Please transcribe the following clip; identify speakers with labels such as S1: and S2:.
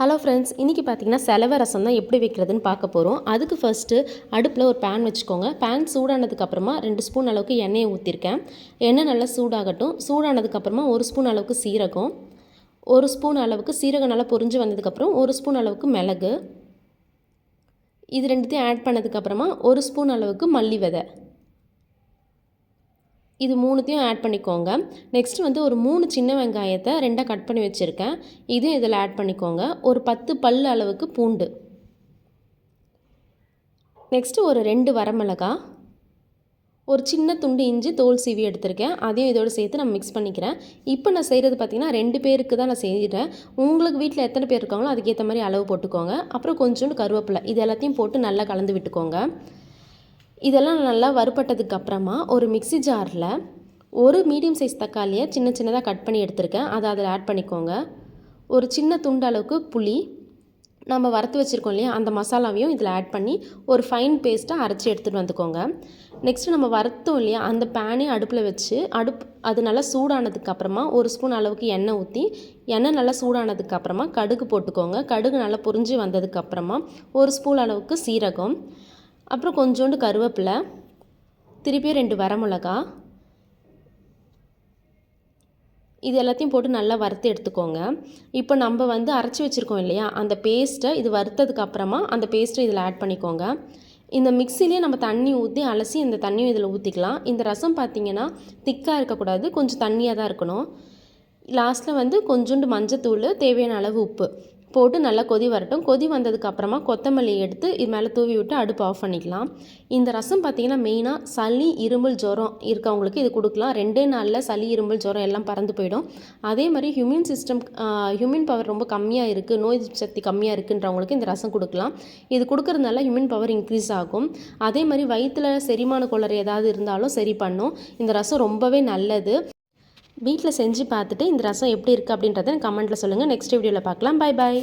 S1: Hello friends இன்றைக்கி பார்த்தீங்கன்னா செலவை ரசம் தான் எப்படி வைக்கிறதுன்னு பார்க்க போகிறோம் அதுக்கு ஃபஸ்ட்டு அடுப்பில் ஒரு பேன் வச்சுக்கோங்க. பேன் சூடானதுக்கப்புறமா ரெண்டு ஸ்பூன் அளவுக்கு எண்ணெயை ஊற்றிருக்கேன் எண்ணெய் நல்லா சூடாகட்டும். சூடானதுக்கப்புறமா ஒரு ஸ்பூன் அளவுக்கு சீரகம் ஒரு ஸ்பூன் அளவுக்கு சீரகம் நல்லா பொரிஞ்சு வந்ததுக்கப்புறம் ஒரு ஸ்பூன் அளவுக்கு மிளகு. இது ரெண்டுத்தையும் ஆட் பண்ணதுக்கப்புறமா ஒரு ஸ்பூன் அளவுக்கு மல்லி விதை இது மூணுத்தையும் ஆட் பண்ணிக்கோங்க. நெக்ஸ்ட் வந்து ஒரு மூணு சின்ன வெங்காயத்தை ரெண்டாக கட் பண்ணி வச்சுருக்கேன். இதையும் இதில் ஆட் பண்ணிக்கோங்க. ஒரு பத்து பல் அளவுக்கு பூண்டு. நெக்ஸ்ட்டு ஒரு ரெண்டு வரமிளகா. ஒரு சின்ன துண்டு இஞ்சி தோல் சீவி எடுத்திருக்கேன். அதையும் இதோடு சேர்த்து நான் மிக்ஸ் பண்ணிக்கிறேன். இப்போ நான் செய்கிறது பார்த்திங்கன்னா ரெண்டு பேருக்கு தான் நான் செய்கிறேன் உங்களுக்கு வீட்டில் எத்தனை பேர் இருக்காங்களோ அதுக்கேற்ற மாதிரி அளவு போட்டுக்கோங்க. அப்புறம் கொஞ்சோண்டு கருவேப்பிலை. இது எல்லாத்தையும் போட்டு நல்லா கலந்து விட்டுக்கோங்க. இதெல்லாம் நல்லா வறுபட்டதுக்கு அப்புறமா ஒரு மிக்சி ஜாரில் ஒரு மீடியம் சைஸ் தக்காளியை சின்ன சின்னதாக கட் பண்ணி எடுத்திருக்கேன். அதை அதில் ஆட் பண்ணிக்கோங்க. ஒரு சின்ன துண்டு அளவுக்கு புளி. நம்ம வறுத்து வச்சுருக்கோம் இல்லையா? அந்த மசாலாவையும் இதில் ஆட் பண்ணி ஒரு ஃபைன் பேஸ்ட்டாக அரைச்சி எடுத்துகிட்டு வந்துக்கோங்க. நெக்ஸ்ட்டு நம்ம வறுத்தோம் இல்லையா? அந்த பேனையும் அடுப்பில் வச்சு அடுப் அது நல்லா சூடானதுக்கு அப்புறமா ஒரு ஸ்பூன் அளவுக்கு எண்ணெய் ஊற்றி எண்ணெய் நல்லா சூடானதுக்கு அப்புறமா கடுகு போட்டுக்கோங்க. கடுகு நல்லா புரிஞ்சு வந்ததுக்கப்புறமா ஒரு ஸ்பூன் அளவுக்கு சீரகம். அப்புறம் கொஞ்சோண்டு கருவேப்பிலை திருப்பியும் ரெண்டு வரமிளகா. இது எல்லாத்தையும் போட்டு நல்லா வறுத்து எடுத்துக்கோங்க. இப்போ நம்ம வந்து அரைச்சி வச்சுருக்கோம் இல்லையா அந்த பேஸ்ட்டை இது வறுத்ததுக்கு அப்புறமா அந்த பேஸ்ட்டை இதில் ஆட் பண்ணிக்கோங்க. இந்த மிக்சிலேயே நம்ம தண்ணி ஊற்றி அலசி இந்த தண்ணியும் இதில் ஊற்றிக்கலாம் இந்த ரசம் பார்த்திங்கன்னா திக்காக இருக்கக்கூடாது கொஞ்சம் தண்ணியாக தான் இருக்கணும். லாஸ்ட்டில் வந்து கொஞ்சோண்டு மஞ்சத்தூள் தேவையான அளவு உப்பு. போட்டு நல்லா கொதி வரட்டும். கொதி வந்ததுக்கு அப்புறமா கொத்தமல்லி எடுத்து இது மேலே தூவி விட்டு அடுப்பு ஆஃப் பண்ணிக்கலாம். இந்த ரசம் பார்த்திங்கன்னா மெயினாக சளி இருமல் ஜுரம் இருக்கவங்களுக்கு இது கொடுக்கலாம். ரெண்டே நாளில் சளி இருமல் ஜுரம் எல்லாம் பறந்து போயிடும். அதே மாதிரி ஹியூமன் சிஸ்டம் ஹியூமன் பவர் ரொம்ப கம்மியாக இருக்குது நோய் சக்தி கம்மியாக இருக்குன்றவங்களுக்கு இந்த ரசம் கொடுக்கலாம். இது கொடுக்கறதுனால ஹியூமன் பவர் இன்க்ரீஸ் ஆகும். அதே மாதிரி வயிற்றில் செரிமான குளர் ஏதாவது இருந்தாலும் சரி பண்ணும். இந்த ரசம் ரொம்பவே நல்லது. வீட்டில் செஞ்சு பார்த்துட்டு இந்த ரசம் எப்படி இருக்குது அப்படின்றத கமெண்ட்டில் சொல்லுங்கள் நெக்ஸ்ட் வீடியோவில் பார்க்கலாம். பாய் பாய்